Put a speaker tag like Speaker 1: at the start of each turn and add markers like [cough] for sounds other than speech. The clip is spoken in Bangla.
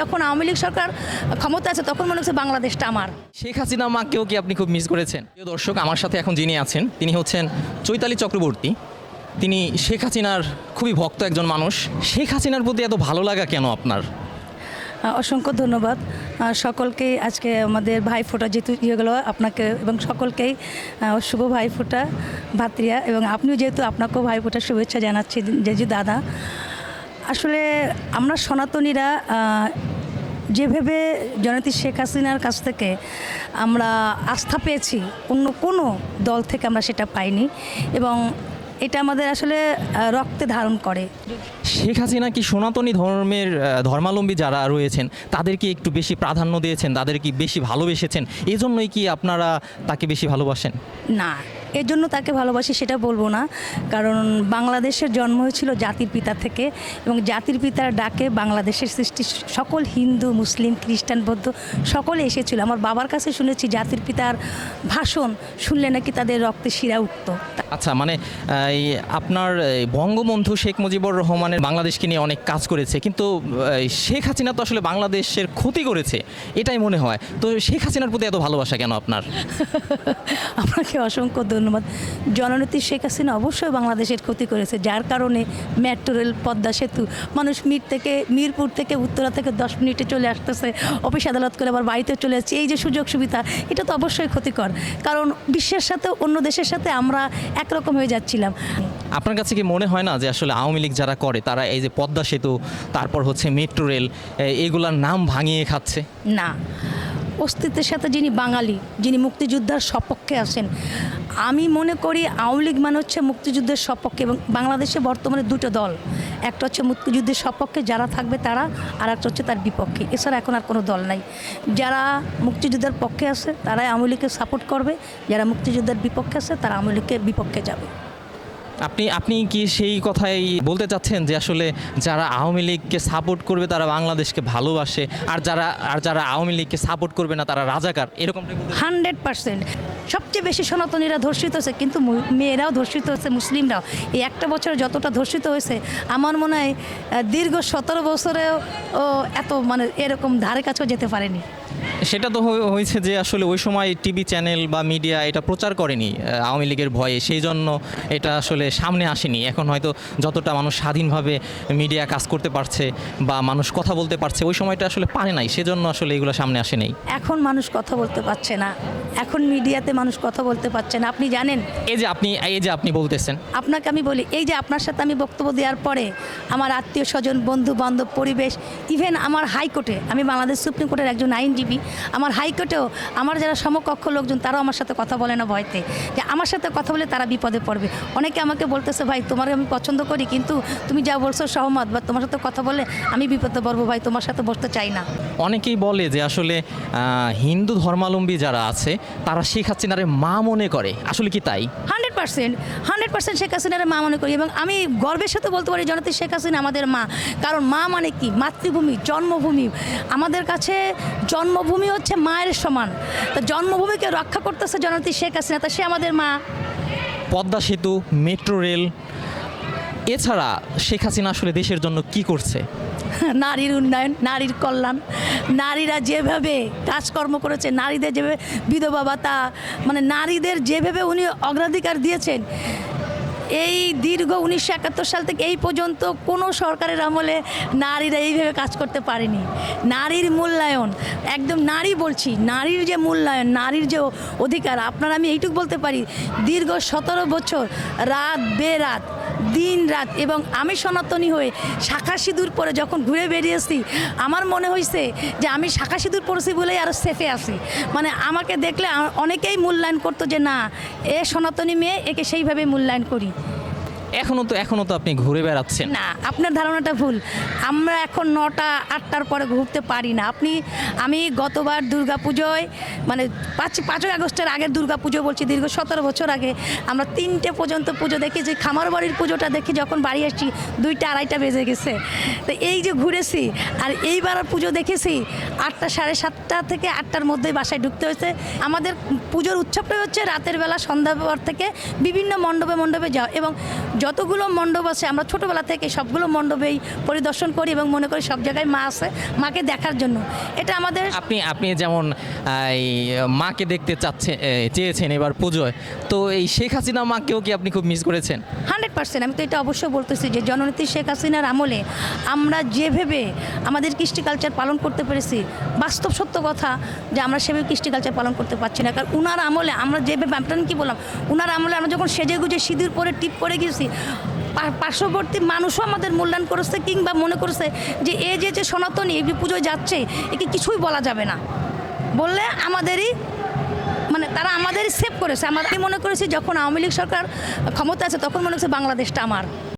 Speaker 1: যখন আওয়ামী লীগ সরকার ক্ষমতা আছে তখন মনে হচ্ছে বাংলাদেশটা আমার।
Speaker 2: শেখ হাসিনা মাকেও কি আপনি খুব মিস করেছেন? প্রিয় দর্শক আমার সাথে এখন যিনি আছেন তিনি হচ্ছেন চৈতালি চক্রবর্তী। তিনি শেখ হাসিনার খুবই ভক্ত একজন মানুষ। শেখ হাসিনার প্রতি এত ভালো লাগা কেন আপনার?
Speaker 1: অসংখ্য ধন্যবাদ। সকলকেই আজকে আমাদের ভাইফোঁটা যেহেতু ইয়ে গেলো আপনাকে এবং সকলকেই শুভ ভাইফোঁটা ভাতৃয়া এবং আপনিও যেহেতু আপনাকেও ভাই ভাইফোঁটার শুভেচ্ছা জানাচ্ছি জেজু দাদা। আসলে আমরা সনাতনীরা যেভাবে জনতি শেখ হাসিনার কাছ থেকে আমরা আস্থা পেয়েছি অন্য কোনো দল থেকে আমরা সেটা পাইনি এবং এটা আমাদের আসলে রক্তে ধারণ করে।
Speaker 2: শেখ হাসিনা কি সনাতনী ধর্মের আহ, ধর্মাবলম্বী যারা রয়েছেন তাদেরকে একটু বেশি প্রাধান্য দিয়েছেন তাদের কি বেশি ভালোবেসেছেন এজন্যই কি আপনারা তাকে বেশি ভালোবাসেন?
Speaker 1: না। এর জন্য তাকে ভালোবাসি সেটা বলব না। কারণ বাংলাদেশের জন্ম হয়েছিল জাতির পিতা থেকে এবং জাতির পিতার ডাকে বাংলাদেশের সৃষ্টি সকল হিন্দু মুসলিম খ্রিস্টান বৌদ্ধ সকলে এসেছিল। আমার বাবার কাছে শুনেছি জাতির পিতার ভাষণ শুনলে নাকি তাদের রক্তে শিরা উঠত।
Speaker 2: আচ্ছা মানে এই আপনার বঙ্গবন্ধু শেখ মুজিবুর রহমানের বাংলাদেশকে নিয়ে অনেক কাজ করেছে কিন্তু শেখ হাসিনা তো আসলে বাংলাদেশের ক্ষতি করেছে এটাই মনে হয়। তো শেখ হাসিনার প্রতি এত ভালোবাসা কেন আপনার? [laughs]
Speaker 1: আপনাকে অসংখ্য ধন্যবাদ। জননেত্রী শেখ হাসিনা অবশ্যই বাংলাদেশের ক্ষতি করেছে যার কারণে মেট্রো রেল পদ্মা সেতু মানুষ মির থেকে মিরপুর থেকে উত্তরা থেকে দশ মিনিটে চলে আসতেছে অফিস আদালত করে আবার বাড়িতে চলে যাচ্ছে এই যে সুযোগ সুবিধা এটা তো অবশ্যই ক্ষতিকর। কারণ বিশ্বের সাথে অন্য দেশের সাথে আমরা একরকম হয়ে যাচ্ছিলাম।
Speaker 2: আপনার কাছে কি মনে হয় না যে আসলে আওয়ামী লীগ যারা করে তারা এই যে পদ্মা সেতু তারপর হচ্ছে মেট্রো রেল এগুলার নাম ভাঙিয়ে খাচ্ছে?
Speaker 1: না। অস্তিত্বের সাথে যিনি বাঙালি যিনি মুক্তিযোদ্ধার সপক্ষে আছেন আমি মনে করি আওয়ামী লীগ মানে হচ্ছে মুক্তিযুদ্ধের সপক্ষে এবং বাংলাদেশে বর্তমানে দুটো দল। একটা হচ্ছে মুক্তিযুদ্ধের সপক্ষে যারা থাকবে তারা, আর একটা হচ্ছে তার বিপক্ষে। এছাড়া এখন আর কোনো দল নাই। যারা মুক্তিযুদ্ধের পক্ষে আছে, তারাই আওয়ামী লীগকে সাপোর্ট করবে। যারা মুক্তিযুদ্ধের বিপক্ষে আছে, তারা আওয়ামী লীগের বিপক্ষে যাবে।
Speaker 2: আপনি আপনি কি সেই কথাই বলতে চাচ্ছেন যে আসলে যারা আওয়ামী লীগকে সাপোর্ট করবে তারা বাংলাদেশকে ভালোবাসে, আর যারা আর যারা আওয়ামী লীগকে সাপোর্ট করবে না তারা রাজাকার? এরকম
Speaker 1: হান্ড্রেড পার্সেন্ট। সবচেয়ে বেশি সনাতনীরা ধর্ষিত হয়েছে, কিন্তু মেয়েরাও ধর্ষিত হয়েছে, মুসলিমরাও। এই একটা বছরে যতটা ধর্ষিত হয়েছে, আমার মনে হয় দীর্ঘ সতেরো বছরেও এত মানে এরকম ধারে কাছেও যেতে পারেনি।
Speaker 2: সেটা তো হয়ে- হয়েছে যে আসলে ওই সময় টিভি চ্যানেল বা মিডিয়া এটা প্রচার করেনি আওয়ামী লীগের ভয়ে। সেই জন্য এটা আসলে সামনে আসেনি। এখন হয়তো যতটা মানুষ স্বাধীনভাবে মিডিয়া কাজ করতে পারছে বা মানুষ কথা বলতে পারছে ওই সময়টা আসলে পারে নাই। সেজন্য আসলে এগুলো সামনে আসে নাই।
Speaker 1: এখন মানুষ কথা বলতে পারছে না। এখন মিডিয়াতে মানুষ কথা বলতে পারছে না। আপনি জানেন?
Speaker 2: এই যে আপনি এই যে আপনি বলতেছেন।
Speaker 1: আপনাকে আমি বলি এই যে আপনার সাথে আমি বক্তব্য দেওয়ার পরে আমার আত্মীয় স্বজন বন্ধু বান্ধব পরিবেশ ইভেন আমার হাইকোর্টে আমি বাংলাদেশ সুপ্রিম কোর্টের একজন আইনজীবী আমার হাইকোর্টেও আমার যারা সমকক্ষ লোকজন তারাও আমার সাথে কথা বলে না ভয়তে। যে আমার সাথে কথা বলে তারা বিপদে পড়বে। অনেকে আমাকে বলতেছে ভাই তোমার আমি পছন্দ করি কিন্তু তুমি যা বলছো সহমত বা তোমার সাথে কথা বলে আমি বিপদে পড়ব ভাই তোমার সাথে বসতে চাই না।
Speaker 2: অনেকেই বলে যে আসলে হিন্দু ধর্মাবলম্বী যারা আছে তারা শেখ হাসিনারে মা মনে করে। আসলে কি তাই?
Speaker 1: Hundred percent hundred percent Sheikh হাসিনার মা মনে করি এবং আমি গর্বের সাথে বলতে পারি জনতা শেখ হাসিনা আমাদের মা। কারণ মা মানে কি? মাতৃভূমি জন্মভূমি। আমাদের কাছে জন্মভূমি হচ্ছে মায়ের সমান। তো জন্মভূমিকে রক্ষা করতেছে জনতি শেখ হাসিনা তা সে আমাদের মা।
Speaker 2: পদ্মা সেতু মেট্রো রেল এছাড়া শেখ হাসিনা আসলে দেশের জন্য কি করছে? [laughs]
Speaker 1: নারীর উন্নয়ন নারীর কল্যাণ। নারীরা যেভাবে কাজকর্ম করেছে নারীদের যেভাবে বিধবা ভাতা মানে নারীদের যেভাবে উনি অগ্রাধিকার দিয়েছেন, এই দীর্ঘ উনিশশো একাত্তর সাল থেকে এই পর্যন্ত কোনো সরকারের আমলে নারীরা এইভাবে কাজ করতে পারেনি। নারীর মূল্যায়ন, একদম নারী বলছি, নারীর যে মূল্যায়ন, নারীর যে অধিকার, আপনার আমি এইটুকু বলতে পারি, দীর্ঘ সতেরো বছর রাত বেরাত দিন রাত এবং আমি সনাতনী হয়ে শাখা সিঁদুর পরে যখন ঘুরে বেরিয়েছি, আমার মনে হয়েছে যে আমি শাখা সিঁদুর পরেছি বলেই আরও সেফে আছি। মানে আমাকে দেখলে অনেকেই মূল্যায়ন করতো যে না, এ সনাতনী মেয়ে, একে সেইভাবে মূল্যায়ন করি।
Speaker 2: এখনও তো এখনও তো আপনি ঘুরে বেড়াচ্ছেন।
Speaker 1: না, আপনার ধারণাটা ভুল। আমরা এখন নটা, আটটার পরে ঘুরতে পারি না। আপনি, আমি গতবার দুর্গা পুজোয় মানে পাঁচ, পাঁচই আগস্টের আগের দুর্গা পুজো বলছি, দীর্ঘ সতেরো বছর আগে, আমরা তিনটে পর্যন্ত পুজো দেখেছি খামার বাড়ির পুজোটা দেখে যখন বাড়ি আসছি, দুইটা, আড়াইটা বেজে গেছে। তো এই যে ঘুরেছি, আর এইবার পুজো দেখেছি, আটটা, সাড়ে সাতটা থেকে আটটার মধ্যেই বাসায় ঢুকতে হয়েছে। আমাদের পুজোর উৎসবটাই হচ্ছে রাতের বেলা, সন্ধ্যার পর থেকে বিভিন্ন মণ্ডপে মণ্ডপে যাওয়া। এবং যতগুলো মণ্ডপ আছে আমরা ছোটোবেলা থেকে সবগুলো মণ্ডপেই পরিদর্শন করি এবং মনে করি সব জায়গায় মা আছে মাকে দেখার জন্য। এটা আমাদের
Speaker 2: আপনি আপনি যেমন এই মাকে দেখতে চাচ্ছে চেয়েছেন এবার পুজোয় তো এই শেখ হাসিনা মাকেও কি আপনি খুব মিস করেছেন?
Speaker 1: হান্ড্রেড পার্সেন্ট আমি তো এটা অবশ্যই বলতেছি যে জননেত্রী শেখ হাসিনার আমলে আমরা যেভাবে আমাদের কৃষ্টি কালচার পালন করতে পেরেছি বাস্তব সত্য কথা যে আমরা সেভাবে কৃষ্টি কালচার পালন করতে পারছি না। কারণ উনার আমলে আমরা যেভাবে আপনার কি বললাম উনার আমলে আমরা যখন সেজে গুজে সিঁদুর পরে টিপ করে গেছি পা- পার্শ্ববর্তী মানুষও আমাদের মূল্যায়ন করেছে কিংবা মনে করেছে যে এ যে যে সনাতনী এই পুজোয় যাচ্ছে, একে কিছুই বলা যাবে না। বললে আমাদেরই মানে তারা আমাদেরই সেভ করেছে। আমরা আমি মনে করেছি যখন আওয়ামী লীগ সরকার ক্ষমতা আছে, তখন মনে হচ্ছে বাংলাদেশটা আমার।